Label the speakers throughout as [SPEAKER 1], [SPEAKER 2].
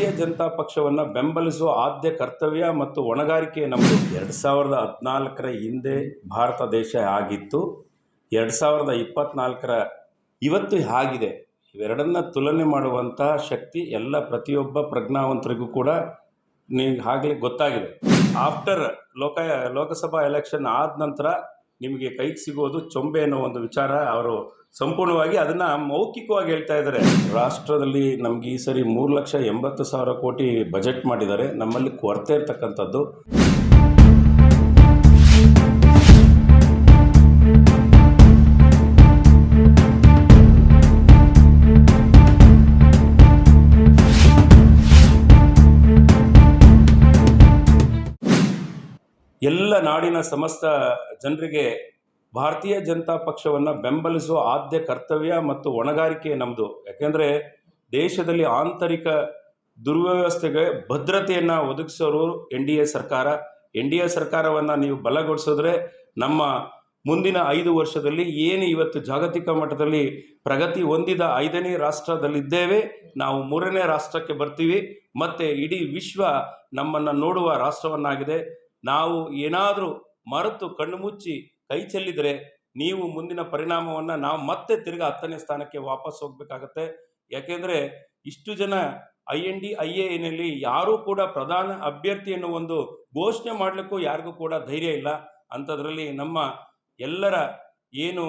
[SPEAKER 1] ಭಾರತೀಯ ಜನತಾ ಪಕ್ಷವನ್ನು ಬೆಂಬಲಿಸುವ ಆದ್ಯ ಕರ್ತವ್ಯ ಮತ್ತು ಹೊಣೆಗಾರಿಕೆ ನಮ್ಮದು. ಎರಡು ಸಾವಿರದ ಹದಿನಾಲ್ಕರ ಹಿಂದೆ ಭಾರತ ದೇಶ ಆಗಿತ್ತು. ಎರಡು ಸಾವಿರದ ಇಪ್ಪತ್ನಾಲ್ಕರ ಇವತ್ತು ಆಗಿದೆ. ಇವೆರಡನ್ನ ತುಲನೆ ಮಾಡುವಂತಹ ಶಕ್ತಿ ಎಲ್ಲ ಪ್ರತಿಯೊಬ್ಬ ಪ್ರಜ್ಞಾವಂತರಿಗೂ ಕೂಡ ನಿಮ್ಗೆ ಆಗಲೇ ಗೊತ್ತಾಗಿದೆ. ಆಫ್ಟರ್ ಲೋಕ, ಲೋಕಸಭಾ ಎಲೆಕ್ಷನ್ ಆದ ನಂತರ ನಿಮಗೆ ಕೈಗೆ ಸಿಗೋದು ಚೊಂಬೆ ಅನ್ನೋ ಒಂದು ವಿಚಾರ ಅವರು ಸಂಪೂರ್ಣವಾಗಿ ಅದನ್ನ ಮೌಖಿಕವಾಗಿ ಹೇಳ್ತಾ ಇದ್ದಾರೆ. ರಾಷ್ಟ್ರದಲ್ಲಿ ನಮ್ಗೆ ಈ ಸರಿ ಮೂರು ಲಕ್ಷ ಎಂಬತ್ತು ಸಾವಿರ ಕೋಟಿ ಬಜೆಟ್ ಮಾಡಿದ್ದಾರೆ. ನಮ್ಮಲ್ಲಿ ಕೊರತೆ ಇರ್ತಕ್ಕಂಥದ್ದು. ಎಲ್ಲ ನಾಡಿನ ಸಮಸ್ತ ಜನರಿಗೆ ಭಾರತೀಯ ಜನತಾ ಪಕ್ಷವನ್ನು ಬೆಂಬಲಿಸುವ ಆದ್ಯ ಕರ್ತವ್ಯ ಮತ್ತು ಹೊಣೆಗಾರಿಕೆ ನಮ್ಮದು ಯಾಕೆಂದರೆ ದೇಶದಲ್ಲಿ ಆಂತರಿಕ ದುರ್ವ್ಯವಸ್ಥೆಗೆ ಭದ್ರತೆಯನ್ನು ಒದಗಿಸೋರು ಎನ್ ಡಿ ಎ ಸರ್ಕಾರ. ಎನ್ ಡಿ ಎ ಸರ್ಕಾರವನ್ನು ನೀವು ಬಲಗೊಳಿಸಿದ್ರೆ ನಮ್ಮ ಮುಂದಿನ ಐದು ವರ್ಷದಲ್ಲಿ ಏನು ಇವತ್ತು ಜಾಗತಿಕ ಮಟ್ಟದಲ್ಲಿ ಪ್ರಗತಿ ಹೊಂದಿದ ಐದನೇ ರಾಷ್ಟ್ರದಲ್ಲಿದ್ದೇವೆ, ನಾವು ಮೂರನೇ ರಾಷ್ಟ್ರಕ್ಕೆ ಬರ್ತೀವಿ, ಮತ್ತು ಇಡೀ ವಿಶ್ವ ನಮ್ಮನ್ನು ನೋಡುವ ರಾಷ್ಟ್ರವನ್ನಾಗಿದೆ. ನಾವು ಏನಾದರೂ ಮರೆತು ಕಣ್ಣು ಮುಚ್ಚಿ ಕೈ ಚೆಲ್ಲಿದರೆ ನೀವು ಮುಂದಿನ ಪರಿಣಾಮವನ್ನು ನಾವು ಮತ್ತೆ ತಿರ್ಗಾ ಹತ್ತನೇ ಸ್ಥಾನಕ್ಕೆ ವಾಪಸ್ ಹೋಗ್ಬೇಕಾಗತ್ತೆ. ಯಾಕೆಂದರೆ ಇಷ್ಟು ಜನ ಐ ಎನ್ ಡಿ ಐ ಎನಲ್ಲಿ ಯಾರೂ ಕೂಡ ಪ್ರಧಾನ ಅಭ್ಯರ್ಥಿ ಅನ್ನೋ ಒಂದು ಘೋಷಣೆ ಮಾಡಲಿಕ್ಕೂ ಯಾರಿಗೂ ಕೂಡ ಧೈರ್ಯ ಇಲ್ಲ. ಅಂಥದ್ರಲ್ಲಿ ನಮ್ಮ ಎಲ್ಲರ ಏನು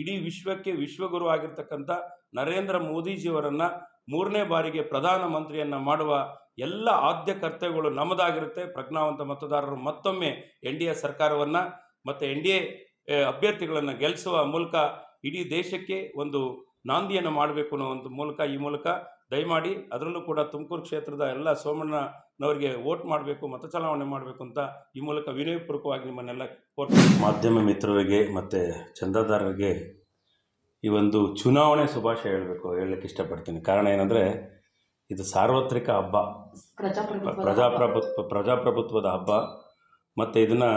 [SPEAKER 1] ಇಡೀ ವಿಶ್ವಕ್ಕೆ ವಿಶ್ವಗುರು ಆಗಿರ್ತಕ್ಕಂಥ ನರೇಂದ್ರ ಮೋದಿಜಿಯವರನ್ನು ಮೂರನೇ ಬಾರಿಗೆ ಪ್ರಧಾನಮಂತ್ರಿಯನ್ನು ಮಾಡುವ ಎಲ್ಲ ಆದ್ಯ ಕರ್ತವ್ಯಗಳು ನಮ್ಮದಾಗಿರುತ್ತೆ. ಪ್ರಜ್ಞಾವಂತ ಮತದಾರರು ಮತ್ತೊಮ್ಮೆ ಎನ್ ಡಿ ಎ ಸರ್ಕಾರವನ್ನು ಮತ್ತು ಎನ್ ಡಿ ಎ ಅಭ್ಯರ್ಥಿಗಳನ್ನು ಗೆಲ್ಲಿಸುವ ಮೂಲಕ ಇಡೀ ದೇಶಕ್ಕೆ ಒಂದು ನಾಂದಿಯನ್ನು ಮಾಡಬೇಕು ಅನ್ನೋ ಒಂದು ಮೂಲಕ ಈ ಮೂಲಕ ದಯಮಾಡಿ ಅದರಲ್ಲೂ ಕೂಡ ತುಮಕೂರು ಕ್ಷೇತ್ರದ ಎಲ್ಲ ಸೋಮಣ್ಣನವರಿಗೆ ವೋಟ್ ಮಾಡಬೇಕು ಮತ ಚಲಾವಣೆ ಮಾಡಬೇಕು ಅಂತ ಈ ಮೂಲಕ ವಿನಯಪೂರ್ವಕವಾಗಿ ನಿಮ್ಮನ್ನೆಲ್ಲ ಕೋರ್ಟ್ ಮಾಧ್ಯಮ ಮಿತ್ರರಿಗೆ ಮತ್ತು ಚಂದಾದಾರರಿಗೆ ಈ ಒಂದು ಚುನಾವಣೆ ಶುಭಾಶಯ ಹೇಳಬೇಕು ಹೇಳಲಿಕ್ಕೆ ಇಷ್ಟಪಡ್ತೀನಿ. ಕಾರಣ ಏನಂದರೆ ಇದು ಸಾರ್ವತ್ರಿಕ ಹಬ್ಬ.
[SPEAKER 2] ಪ್ರಜಾಪ್ರಭುತ್ವ
[SPEAKER 1] ಪ್ರಜಾಪ್ರಭುತ್ವ ಪ್ರಜಾಪ್ರಭುತ್ವದ ಹಬ್ಬ. ಮತ್ತು ಇದನ್ನು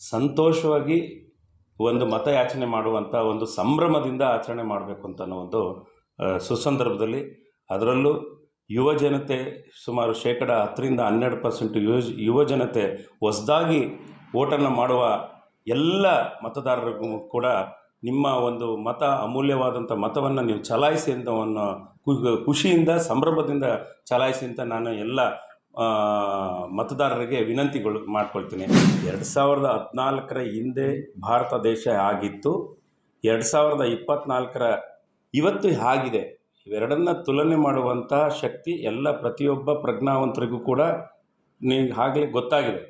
[SPEAKER 1] ಸಂತೋಷವಾಗಿ ಒಂದು ಮತಯಾಚನೆ ಮಾಡುವಂಥ ಒಂದು ಸಂಭ್ರಮದಿಂದ ಆಚರಣೆ ಮಾಡಬೇಕು ಅಂತ ಒಂದು ಸುಸಂದರ್ಭದಲ್ಲಿ ಅದರಲ್ಲೂ ಯುವ ಜನತೆ ಸುಮಾರು ಶೇಕಡ ಹತ್ತರಿಂದ ಹನ್ನೆರಡು ಪರ್ಸೆಂಟ್ ಯುವ ಯುವ ಜನತೆ ಹೊಸದಾಗಿ ಓಟನ್ನು ಮಾಡುವ ಎಲ್ಲ ಮತದಾರರಿಗೂ ಕೂಡ ನಿಮ್ಮ ಒಂದು ಮತ ಅಮೂಲ್ಯವಾದಂಥ ಮತವನ್ನು ನೀವು ಚಲಾಯಿಸಿ ಅಂತ ಒಂದು ಖುಷಿಯಿಂದ, ಸಂಭ್ರಮದಿಂದ ಚಲಾಯಿಸಿ ಅಂತ ನಾನು ಎಲ್ಲ ಮತದಾರರಿಗೆ ವಿನಂತಿಗಳು ಮಾಡ್ಕೊಳ್ತೀನಿ. ಎರಡು ಸಾವಿರದ ಹದಿನಾಲ್ಕರ ಹಿಂದೆ ಭಾರತ ದೇಶ ಆಗಿತ್ತು. ಎರಡು ಸಾವಿರದ ಇಪ್ಪತ್ನಾಲ್ಕರ ಇವತ್ತು ಆಗಿದೆ. ಇವೆರಡನ್ನ ತುಲನೆ ಮಾಡುವಂಥ ಶಕ್ತಿ ಎಲ್ಲ ಪ್ರತಿಯೊಬ್ಬ ಪ್ರಜ್ಞಾವಂತರಿಗೂ ಕೂಡ ನಿಮ್ಗೆ ಆಗಲೇ ಗೊತ್ತಾಗಿದೆ.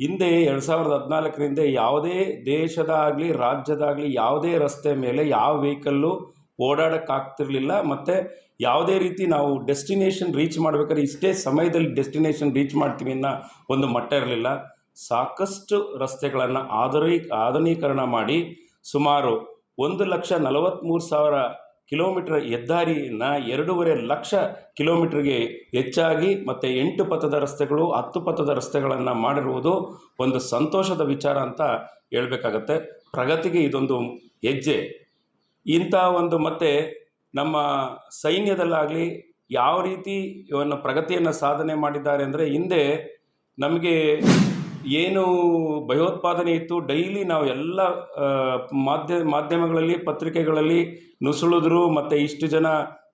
[SPEAKER 1] ಹಿಂದೆ ಎರಡು ಸಾವಿರದ ಹದಿನಾಲ್ಕರಿಂದ ಯಾವುದೇ ದೇಶದಾಗಲಿ ರಾಜ್ಯದಾಗಲಿ ಯಾವುದೇ ರಸ್ತೆ ಮೇಲೆ ಯಾವ ವೆಹಿಕಲ್ಲು ಓಡಾಡೋಕ್ಕಾಗ್ತಿರ್ಲಿಲ್ಲ ಮತ್ತು ಯಾವುದೇ ರೀತಿ ನಾವು ಡೆಸ್ಟಿನೇಷನ್ ರೀಚ್ ಮಾಡ್ಬೇಕಾದ್ರೆ ಇಷ್ಟೇ ಸಮಯದಲ್ಲಿ ಡೆಸ್ಟಿನೇಷನ್ ರೀಚ್ ಮಾಡ್ತೀವಿ ಅನ್ನೋ ಒಂದು ಮಟ್ಟ ಇರಲಿಲ್ಲ. ಸಾಕಷ್ಟು ರಸ್ತೆಗಳನ್ನು ಆಧುನಿ ಆಧುನೀಕರಣ ಮಾಡಿ ಸುಮಾರು ಒಂದು ಲಕ್ಷ ನಲವತ್ತ್ಮೂರು ಸಾವಿರ ಕಿಲೋಮೀಟರ್ ಹೆದ್ದಾರಿಯನ್ನು ಎರಡೂವರೆ ಲಕ್ಷ ಕಿಲೋಮೀಟ್ರಿಗೆ ಹೆಚ್ಚಾಗಿ ಮತ್ತು ಎಂಟು ಪಥದ ರಸ್ತೆಗಳು, ಹತ್ತು ಪಥದ ರಸ್ತೆಗಳನ್ನು ಮಾಡಿರುವುದು ಒಂದು ಸಂತೋಷದ ವಿಚಾರ ಅಂತ ಹೇಳಬೇಕಾಗತ್ತೆ. ಪ್ರಗತಿಗೆ ಇದೊಂದು ಹೆಜ್ಜೆ. ಇಂಥ ಒಂದು ಮತ್ತೆ ನಮ್ಮ ಸೈನ್ಯದಲ್ಲಾಗಲಿ ಯಾವ ರೀತಿ ಇವನ್ನು ಪ್ರಗತಿಯನ್ನು ಸಾಧನೆ ಮಾಡಿದ್ದಾರೆ ಅಂದರೆ ಹಿಂದೆ ನಮಗೆ ಏನು ಭಯೋತ್ಪಾದನೆ ಇತ್ತು ಡೈಲಿ ನಾವು ಎಲ್ಲ ಮಾಧ್ಯ, ಮಾಧ್ಯಮಗಳಲ್ಲಿ, ಪತ್ರಿಕೆಗಳಲ್ಲಿ ನುಸುಳಿದ್ರು, ಮತ್ತು ಇಷ್ಟು ಜನ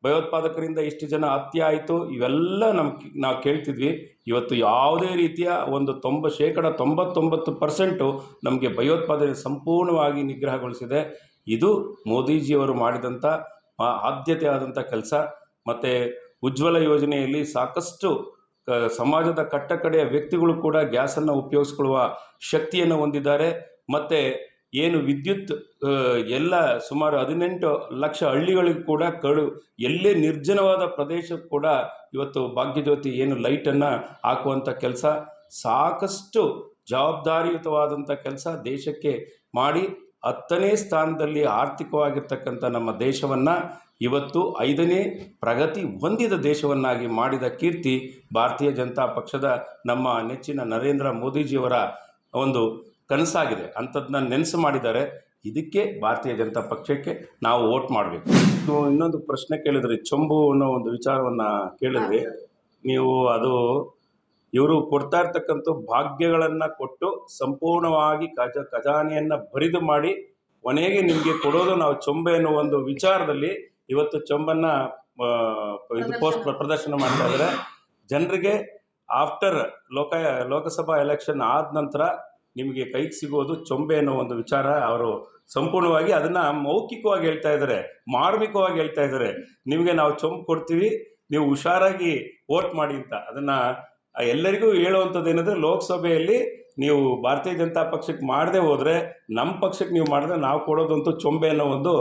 [SPEAKER 1] ಭಯೋತ್ಪಾದಕರಿಂದ ಇಷ್ಟು ಜನ ಹತ್ಯೆ ಆಯಿತು, ಇವೆಲ್ಲ ನಮ್ಗೆ ನಾವು ಕೇಳ್ತಿದ್ವಿ. ಇವತ್ತು ಯಾವುದೇ ರೀತಿಯ ಒಂದು ತೊಂಬ, ಶೇಕಡ ತೊಂಬತ್ತೊಂಬತ್ತು ಪರ್ಸೆಂಟು ನಮಗೆ ಭಯೋತ್ಪಾದನೆ ಸಂಪೂರ್ಣವಾಗಿ ನಿಗ್ರಹಗೊಳಿಸಿದೆ. ಇದು ಮೋದಿಜಿಯವರು ಮಾಡಿದಂಥ ಆದ್ಯತೆ ಆದಂಥ ಕೆಲಸ. ಮತ್ತು ಉಜ್ವಲ ಯೋಜನೆಯಲ್ಲಿ ಸಾಕಷ್ಟು ಸಮಾಜದ ಕಟ್ಟಕಡೆಯ ವ್ಯಕ್ತಿಗಳು ಕೂಡ ಗ್ಯಾಸನ್ನು ಉಪಯೋಗಿಸ್ಕೊಳ್ಳುವ ಶಕ್ತಿಯನ್ನು ಹೊಂದಿದ್ದಾರೆ. ಮತ್ತು ಏನು ವಿದ್ಯುತ್ ಎಲ್ಲ ಸುಮಾರು ಹದಿನೆಂಟು ಲಕ್ಷ ಹಳ್ಳಿಗಳಿಗೂ ಕೂಡ ಕಳು ಎಲ್ಲೇ ನಿರ್ಜನವಾದ ಪ್ರದೇಶ ಕೂಡ ಇವತ್ತು ಭಾಗ್ಯಜ್ಯೋತಿ ಏನು ಲೈಟನ್ನು ಹಾಕುವಂಥ ಕೆಲಸ. ಸಾಕಷ್ಟು ಜವಾಬ್ದಾರಿಯುತವಾದಂಥ ಕೆಲಸ ದೇಶಕ್ಕೆ ಮಾಡಿ ಹತ್ತನೇ ಸ್ಥಾನದಲ್ಲಿ ಆರ್ಥಿಕವಾಗಿರ್ತಕ್ಕಂಥ ನಮ್ಮ ದೇಶವನ್ನು ಇವತ್ತು ಐದನೇ ಪ್ರಗತಿ ಹೊಂದಿದ ದೇಶವನ್ನಾಗಿ ಮಾಡಿದ ಕೀರ್ತಿ ಭಾರತೀಯ ಜನತಾ ಪಕ್ಷದ ನಮ್ಮ ನೆಚ್ಚಿನ ನರೇಂದ್ರ ಮೋದಿಜಿಯವರ ಒಂದು ಕನಸಾಗಿದೆ. ಅಂಥದ್ದನ್ನ ನೆನೆಸು ಮಾಡಿದ್ದಾರೆ. ಇದಕ್ಕೆ ಭಾರತೀಯ ಜನತಾ ಪಕ್ಷಕ್ಕೆ ನಾವು ವೋಟ್ ಮಾಡಬೇಕು. ಇನ್ನೊಂದು ಪ್ರಶ್ನೆ ಕೇಳಿದ್ರಿ. ಚೊಂಬು ಅನ್ನೋ ಒಂದು ವಿಚಾರವನ್ನು ಕೇಳಿದ್ರಿ ನೀವು ಅದು ಇವರು ಕೊಡ್ತಾ ಇರ್ತಕ್ಕಂಥ ಭಾಗ್ಯಗಳನ್ನು ಕೊಟ್ಟು ಸಂಪೂರ್ಣವಾಗಿ ಖಜ ಖಜಾನೆಯನ್ನು ಬರಿದು ಮಾಡಿ ಕೊನೆಗೆ ನಿಮಗೆ ಕೊಡೋದು ನಾವು ಚೊಂಬೆ ಅನ್ನೋ ಒಂದು ವಿಚಾರದಲ್ಲಿ ಇವತ್ತು ಚೊಂಬನ್ನ ಇದು ಪೋಸ್ಟ್ ಪ್ರದರ್ಶನ ಮಾಡ್ತಾ ಇದ್ದಾರೆ. ಜನರಿಗೆ ಆಫ್ಟರ್ ಲೋಕ ಲೋಕಸಭಾ ಎಲೆಕ್ಷನ್ ಆದ ನಂತರ ನಿಮಗೆ ಕೈಗೆ ಸಿಗೋದು ಚೊಂಬೆ ಅನ್ನೋ ಒಂದು ವಿಚಾರ ಅವರು ಸಂಪೂರ್ಣವಾಗಿ ಅದನ್ನ ಮೌಖಿಕವಾಗಿ ಹೇಳ್ತಾ ಇದ್ದಾರೆ ಮಾರ್ಮಿಕವಾಗಿ ಹೇಳ್ತಾ ಇದ್ದಾರೆ. ನಿಮಗೆ ನಾವು ಚೊಂಬು ಕೊಡ್ತೀವಿ ನೀವು ಹುಷಾರಾಗಿ ವೋಟ್ ಮಾಡಿ ಅಂತ. ಅದನ್ನ ಎಲ್ಲರಿಗೂ ಹೇಳುವಂಥದ್ದು ಏನಂದ್ರೆ, ಲೋಕಸಭೆಯಲ್ಲಿ ನೀವು ಭಾರತೀಯ ಜನತಾ ಪಕ್ಷಕ್ಕೆ ಮಾಡದೆ ಹೋದರೆ, ನಮ್ಮ ಪಕ್ಷಕ್ಕೆ ನೀವು ಮಾಡಿದ್ರೆ ನಾವು ಕೊಡೋದಂತೂ ಚೊಂಬೆ ಅನ್ನೋ ಒಂದು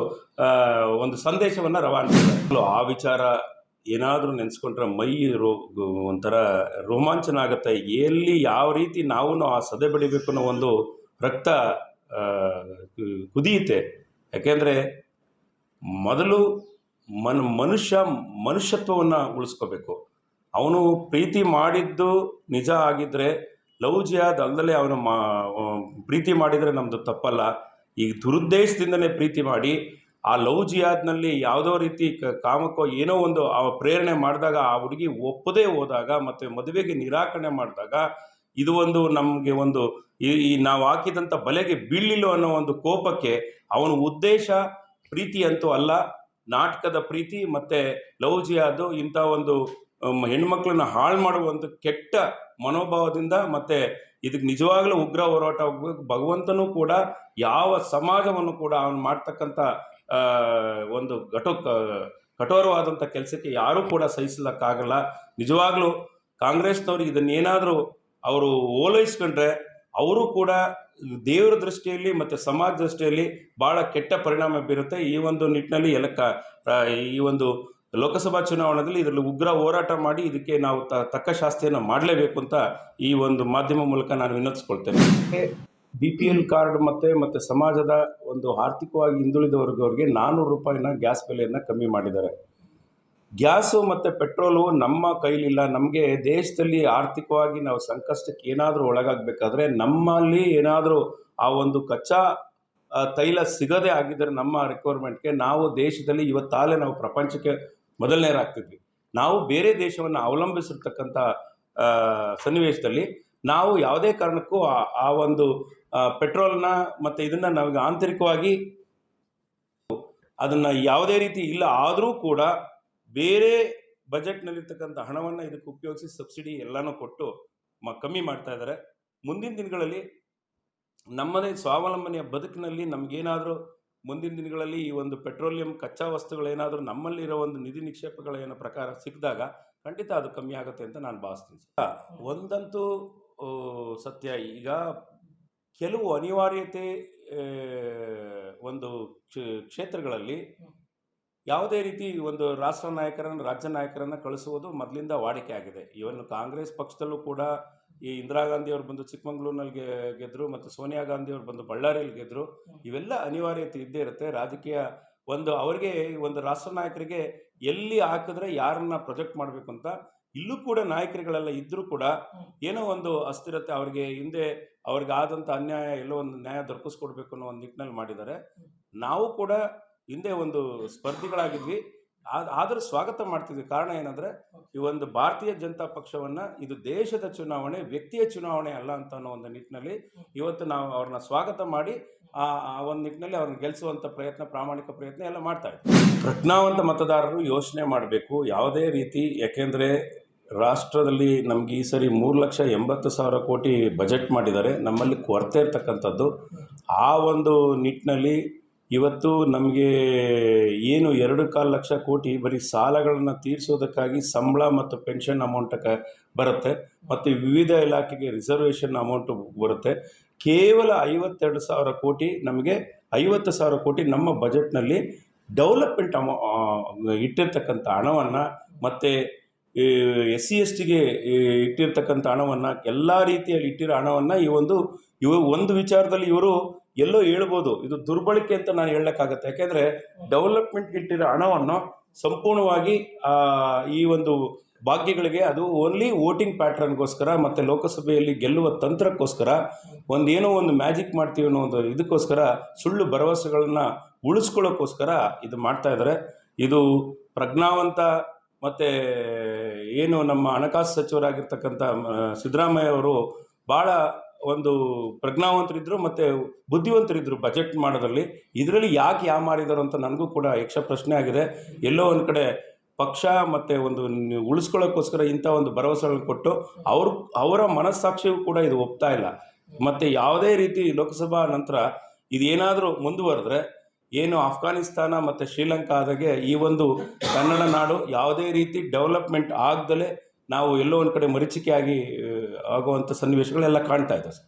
[SPEAKER 1] ಒಂದು ಸಂದೇಶವನ್ನು ರವಾನಿಸಿದ್ದಾರೆ. ಆ ವಿಚಾರ ಏನಾದರೂ ನೆನೆಸ್ಕೊಂಡ್ರೆ ಮೈ ರೋ, ಒಂಥರ ರೋಮಾಂಚನ ಆಗುತ್ತೆ. ಎಲ್ಲಿ ಯಾವ ರೀತಿ ನಾವು ಆ ಸದೆ ಬೆಳಿಬೇಕು ಅನ್ನೋ ಒಂದು ರಕ್ತ ಕುದಿಯುತ್ತೆ. ಯಾಕೆಂದರೆ, ಮೊದಲು ಮನ್, ಮನುಷ್ಯ ಮನುಷ್ಯತ್ವವನ್ನು ಉಳಿಸ್ಕೋಬೇಕು. ಅವನು ಪ್ರೀತಿ ಮಾಡಿದ್ದು ನಿಜ ಆಗಿದ್ದರೆ ಲವ್ ಜಿಯಾದ್ ಅಲ್ಲದೆ ಅವನು ಮಾ ಪ್ರೀತಿ ಮಾಡಿದರೆ ನಮ್ಮದು ತಪ್ಪಲ್ಲ. ಈ ದುರುದ್ದೇಶದಿಂದನೇ ಪ್ರೀತಿ ಮಾಡಿ, ಆ ಲವ್ ಜಿಯಾದ್ನಲ್ಲಿ ಯಾವುದೋ ರೀತಿ ಕಾಮಕ್ಕೋ ಏನೋ ಒಂದು ಆ ಪ್ರೇರಣೆ ಮಾಡಿದಾಗ ಆ ಹುಡುಗಿ ಒಪ್ಪದೇ ಹೋದಾಗ ಮತ್ತು ಮದುವೆಗೆ ನಿರಾಕರಣೆ ಮಾಡಿದಾಗ ಇದು ಒಂದು ನಮಗೆ ಒಂದು ಈ ಈ ನಾವು ಹಾಕಿದಂಥ ಬಲೆಗೆ ಬೀಳಿಲ್ಲ ಅನ್ನೋ ಒಂದು ಕೋಪಕ್ಕೆ ಅವನ ಉದ್ದೇಶ ಪ್ರೀತಿ ಅಂತೂ ಅಲ್ಲ, ನಾಟಕದ ಪ್ರೀತಿ ಮತ್ತು ಲವ್ ಜಿಯಾದು ಇಂಥ ಒಂದು ಹೆಣ್ಮಕ್ಳನ್ನ ಹಾಳು ಮಾಡುವಂಥ ಕೆಟ್ಟ ಮನೋಭಾವದಿಂದ ಮತ್ತು ಇದಕ್ಕೆ ನಿಜವಾಗ್ಲೂ ಉಗ್ರ ಹೋರಾಟ ಭಗವಂತನೂ ಕೂಡ ಯಾವ ಸಮಾಜವನ್ನು ಕೂಡ ಅವನು ಮಾಡ್ತಕ್ಕಂಥ ಒಂದು ಘಟೋ ಕಠೋರವಾದಂಥ ಕೆಲಸಕ್ಕೆ ಯಾರೂ ಕೂಡ ಸಹಿಸಲಿಕ್ಕಾಗಲ್ಲ. ನಿಜವಾಗ್ಲೂ ಕಾಂಗ್ರೆಸ್ನವ್ರು ಇದನ್ನೇನಾದರೂ ಅವರು ಓಲೈಸ್ಕೊಂಡ್ರೆ ಅವರು ಕೂಡ ದೇವರ ದೃಷ್ಟಿಯಲ್ಲಿ ಮತ್ತು ಸಮಾಜ ದೃಷ್ಟಿಯಲ್ಲಿ ಭಾಳ ಕೆಟ್ಟ ಪರಿಣಾಮ ಬೀರುತ್ತೆ. ಈ ಒಂದು ನಿಟ್ಟಿನಲ್ಲಿ ಎಲ್ಲ ಈ ಒಂದು ಲೋಕಸಭಾ ಚುನಾವಣೆಯಲ್ಲಿ ಇದರಲ್ಲಿ ಉಗ್ರ ಹೋರಾಟ ಮಾಡಿ ಇದಕ್ಕೆ ನಾವು ತಕ್ಕ ಶಾಸ್ತಿಯನ್ನು ಮಾಡಲೇಬೇಕು ಅಂತ ಈ ಒಂದು ಮಾಧ್ಯಮ ಮೂಲಕ ನಾನು ವಿನಂತಿಸ್ಕೊಳ್ತೇನೆ. ಬಿ ಪಿ ಎಲ್ ಕಾರ್ಡ್ ಮತ್ತು ಮತ್ತು ಸಮಾಜದ ಒಂದು ಆರ್ಥಿಕವಾಗಿ ಹಿಂದುಳಿದ ವರ್ಗದವರಿಗೆ ನಾನ್ನೂರು ರೂಪಾಯಿನ ಗ್ಯಾಸ್ ಬೆಲೆಯನ್ನು ಕಮ್ಮಿ ಮಾಡಿದ್ದಾರೆ. ಗ್ಯಾಸು ಮತ್ತು ಪೆಟ್ರೋಲು ನಮ್ಮ ಕೈಲಿಲ್ಲ. ನಮಗೆ ದೇಶದಲ್ಲಿ ಆರ್ಥಿಕವಾಗಿ ನಾವು ಸಂಕಷ್ಟಕ್ಕೆ ಏನಾದರೂ ಒಳಗಾಗಬೇಕಾದ್ರೆ ನಮ್ಮಲ್ಲಿ ಏನಾದರೂ ಆ ಒಂದು ಕಚ್ಚಾ ತೈಲ ಸಿಗದೇ ಆಗಿದ್ದರೆ ನಮ್ಮ ರಿಕ್ವೈರ್ಮೆಂಟ್ಗೆ ನಾವು ದೇಶದಲ್ಲಿ ಇವತ್ತಾಲೇ ನಾವು ಪ್ರಪಂಚಕ್ಕೆ ಮೊದಲನೇರಾಗ್ತಿದ್ವಿ ನಾವು ಬೇರೆ ದೇಶವನ್ನು ಅವಲಂಬಿಸಿರ್ತಕ್ಕಂಥ ಸನ್ನಿವೇಶದಲ್ಲಿ ನಾವು ಯಾವುದೇ ಕಾರಣಕ್ಕೂ ಆ- ಒಂದು ಪೆಟ್ರೋಲ್ನ ಮತ್ತು ಇದನ್ನು ನಮಗೆ ಆಂತರಿಕವಾಗಿ ಅದನ್ನು ಯಾವುದೇ ರೀತಿ ಇಲ್ಲ ಆದರೂ ಕೂಡ ಬೇರೆ ಬಜೆಟ್ನಲ್ಲಿರ್ತಕ್ಕಂಥ ಹಣವನ್ನು ಇದಕ್ಕೆ ಉಪಯೋಗಿಸಿ ಸಬ್ಸಿಡಿ ಎಲ್ಲನೂ ಕೊಟ್ಟು ಮ, ಕಮ್ಮಿ ಮಾಡ್ತಾ ಇದ್ದಾರೆ. ಮುಂದಿನ ದಿನಗಳಲ್ಲಿ ನಮ್ಮದೇ ಸ್ವಾವಲಂಬನೆಯ ಬದುಕಿನಲ್ಲಿ ನಮಗೇನಾದರೂ ಮುಂದಿನ ದಿನಗಳಲ್ಲಿ ಈ ಒಂದು ಪೆಟ್ರೋಲಿಯಂ ಕಚ್ಚಾ ವಸ್ತುಗಳೇನಾದರೂ ನಮ್ಮಲ್ಲಿರೋ ಒಂದು ನಿಧಿ ನಿಕ್ಷೇಪಗಳ ಏನೋ ಪ್ರಕಾರ ಸಿಕ್ಕಿದಾಗ ಖಂಡಿತ ಅದು ಕಮ್ಮಿ ಆಗುತ್ತೆ ಅಂತ ನಾನು ಭಾವಿಸ್ತೀನಿ ಒಂದಂತೂ ಸತ್ಯ. ಈಗ ಕೆಲವು ಅನಿವಾರ್ಯತೆ ಒಂದು ಕ್ಷೇತ್ರಗಳಲ್ಲಿ ಯಾವುದೇ ರೀತಿ ಒಂದು ರಾಷ್ಟ್ರ ನಾಯಕರನ್ನು ರಾಜ್ಯ ನಾಯಕರನ್ನು ಕಳಿಸುವುದು ಮೊದಲಿಂದ ವಾಡಿಕೆ ಆಗಿದೆ. ಇವನ್ ಕಾಂಗ್ರೆಸ್ ಪಕ್ಷದಲ್ಲೂ ಕೂಡ ಈ ಇಂದಿರಾ ಗಾಂಧಿ ಅವರು ಬಂದು ಚಿಕ್ಕಮಂಗ್ಳೂರಿನಲ್ಲಿ ಗೆದ್ದರು ಮತ್ತು ಸೋನಿಯಾ ಗಾಂಧಿ ಅವರು ಬಂದು ಬಳ್ಳಾರಿಯಲ್ಲಿ ಗೆದ್ದರು ಇವೆಲ್ಲ ಅನಿವಾರ್ಯತೆ ಇದ್ದೇ ಇರುತ್ತೆ. ರಾಜಕೀಯ ಒಂದು ಅವರಿಗೆ ಒಂದು ರಾಷ್ಟ್ರ ನಾಯಕರಿಗೆ ಎಲ್ಲಿ ಹಾಕಿದ್ರೆ ಯಾರನ್ನ ಪ್ರೊಜೆಕ್ಟ್ ಮಾಡಬೇಕು ಅಂತ ಇಲ್ಲೂ ಕೂಡ ನಾಯಕರುಗಳೆಲ್ಲ ಇದ್ದರೂ ಕೂಡ ಏನೋ ಒಂದು ಅಸ್ಥಿರತೆ ಅವರಿಗೆ ಹಿಂದೆ ಅವ್ರಿಗೆ ಆದಂಥ ಅನ್ಯಾಯ ಎಲ್ಲೋ ಒಂದು ನ್ಯಾಯ ದೊರಕಿಸ್ಕೊಡ್ಬೇಕು ಅನ್ನೋ ಒಂದು ನಿಟ್ಟಿನಲ್ಲಿ ಮಾಡಿದ್ದಾರೆ. ನಾವು ಕೂಡ ಹಿಂದೆ ಒಂದು ಸ್ಪರ್ಧಿಗಳಾಗಿದ್ವಿ. ಆದರೂ ಸ್ವಾಗತ ಮಾಡ್ತಿದ್ವಿ ಕಾರಣ ಏನಂದರೆ, ಈ ಒಂದು ಭಾರತೀಯ ಜನತಾ ಪಕ್ಷವನ್ನು ಇದು ದೇಶದ ಚುನಾವಣೆ, ವ್ಯಕ್ತಿಯ ಚುನಾವಣೆ ಅಲ್ಲ ಅಂತ ಅನ್ನೋ ಒಂದು ನಿಟ್ಟಿನಲ್ಲಿ ಇವತ್ತು ನಾವು ಅವ್ರನ್ನ ಸ್ವಾಗತ ಮಾಡಿ, ಆ ಒಂದು ನಿಟ್ಟಿನಲ್ಲಿ ಅವ್ರನ್ನ ಗೆಲ್ಲಿಸುವಂಥ ಪ್ರಯತ್ನ, ಪ್ರಾಮಾಣಿಕ ಪ್ರಯತ್ನ ಎಲ್ಲ ಮಾಡ್ತಾ ಪ್ರಜ್ಞಾವಂತ ಮತದಾರರು ಯೋಚನೆ ಮಾಡಬೇಕು, ಯಾವುದೇ ರೀತಿ, ಯಾಕೆಂದರೆ ರಾಷ್ಟ್ರದಲ್ಲಿ ನಮಗೆ ಈ ಸರಿ ಮೂರು ಲಕ್ಷ ಎಂಬತ್ತು ಸಾವಿರ ಕೋಟಿ ಬಜೆಟ್ ಮಾಡಿದ್ದಾರೆ, ನಮ್ಮಲ್ಲಿ ಕೊರತೆ ಇರ್ತಕ್ಕಂಥದ್ದು, ಆ ಒಂದು ನಿಟ್ಟಿನಲ್ಲಿ ಇವತ್ತು ನಮಗೆ ಏನು ಎರಡು ಕಾಲು ಲಕ್ಷ ಕೋಟಿ ಬರೀ ಸಾಲಗಳನ್ನು ತೀರಿಸೋದಕ್ಕಾಗಿ ಸಂಬಳ ಮತ್ತು ಪೆನ್ಷನ್ ಅಮೌಂಟಕ್ಕೆ ಬರುತ್ತೆ ಮತ್ತು ವಿವಿಧ ಇಲಾಖೆಗೆ ರಿಸರ್ವೇಷನ್ ಅಮೌಂಟು ಬರುತ್ತೆ. ಕೇವಲ ಐವತ್ತೆರಡು ಸಾವಿರ ಕೋಟಿ ನಮಗೆ ಐವತ್ತು ಸಾವಿರ ಕೋಟಿ ನಮ್ಮ ಬಜೆಟ್ನಲ್ಲಿ ಡೆವಲಪ್ಮೆಂಟ್ ಅಮೌ ಇಟ್ಟಿರ್ತಕ್ಕಂಥ ಹಣವನ್ನು ಮತ್ತು ಎಸ್ ಸಿ ಎಸ್ ಟಿಗೆ ಇಟ್ಟಿರ್ತಕ್ಕಂಥ ಹಣವನ್ನು ಎಲ್ಲ ರೀತಿಯಲ್ಲಿ ಇಟ್ಟಿರೋ ಹಣವನ್ನು ಈ ಒಂದು ಇವ ಒಂದು ವಿಚಾರದಲ್ಲಿ ಇವರು ಎಲ್ಲೋ ಹೇಳ್ಬೋದು. ಇದು ದುರ್ಬಳಕೆ ಅಂತ ನಾನು ಹೇಳಕ್ಕಾಗತ್ತೆ. ಯಾಕೆಂದರೆ ಡೆವಲಪ್ಮೆಂಟ್ಗೆ ಇಟ್ಟಿರೋ ಹಣವನ್ನು ಸಂಪೂರ್ಣವಾಗಿ ಈ ಒಂದು ಭಾಗ್ಯಗಳಿಗೆ ಅದು ಓನ್ಲಿ ವೋಟಿಂಗ್ ಪ್ಯಾಟ್ರನ್ಗೋಸ್ಕರ ಮತ್ತು ಲೋಕಸಭೆಯಲ್ಲಿ ಗೆಲ್ಲುವ ತಂತ್ರಕ್ಕೋಸ್ಕರ ಒಂದೇನೋ ಒಂದು ಮ್ಯಾಜಿಕ್ ಮಾಡ್ತೀವಿ ಅನ್ನೋ ಒಂದು ಇದಕ್ಕೋಸ್ಕರ ಸುಳ್ಳು ಭರವಸೆಗಳನ್ನು ಉಳಿಸ್ಕೊಳ್ಳೋಕ್ಕೋಸ್ಕರ ಇದು ಮಾಡ್ತಾ ಇದ್ದಾರೆ ಇದು ಪ್ರಜ್ಞಾವಂತ ಮತ್ತು ಏನು ನಮ್ಮ ಹಣಕಾಸು ಸಚಿವರಾಗಿರ್ತಕ್ಕಂಥ ಸಿದ್ದರಾಮಯ್ಯ ಅವರು ಭಾಳ ಒಂದು ಪ್ರಜ್ಞಾವಂತರಿದ್ದರು ಮತ್ತು ಬುದ್ಧಿವಂತರಿದ್ದರು ಬಜೆಟ್ ಮಾಡೋದ್ರಲ್ಲಿ. ಇದರಲ್ಲಿ ಯಾಕೆ ಯಾವ ಮಾಡಿದರು ಅಂತ ನನಗೂ ಕೂಡ ಯಕ್ಷ ಪ್ರಶ್ನೆ ಆಗಿದೆ. ಎಲ್ಲೋ ಒಂದು ಕಡೆ ಪಕ್ಷ ಮತ್ತು ಒಂದು ಉಳಿಸ್ಕೊಳ್ಳೋಕ್ಕೋಸ್ಕರ ಇಂಥ ಒಂದು ಭರವಸೆಗಳನ್ನು ಕೊಟ್ಟು ಅವ್ರ, ಅವರ ಮನಸ್ಸಾಕ್ಷಿಗೂ ಕೂಡ ಇದು ಒಪ್ತಾ ಇಲ್ಲ. ಮತ್ತು ಯಾವುದೇ ರೀತಿ ಲೋಕಸಭಾ ನಂತರ ಇದೇನಾದರೂ ಮುಂದುವರೆದ್ರೆ ಏನು ಆಫ್ಘಾನಿಸ್ತಾನ ಮತ್ತು ಶ್ರೀಲಂಕಾ ಆದಾಗೆ ಈ ಒಂದು ಕನ್ನಡ ನಾಡು ಯಾವುದೇ ರೀತಿ ಡೆವಲಪ್ಮೆಂಟ್ ಆಗದಲೇ ನಾವು ಎಲ್ಲೋ ಒಂದು ಕಡೆ ಮರೀಚಿಕೆಯಾಗಿ ಆಗಿ ಆಗುವಂಥ ಸನ್ನಿವೇಶಗಳೆಲ್ಲ ಕಾಣ್ತಾ ಇದೆ ಸರ್.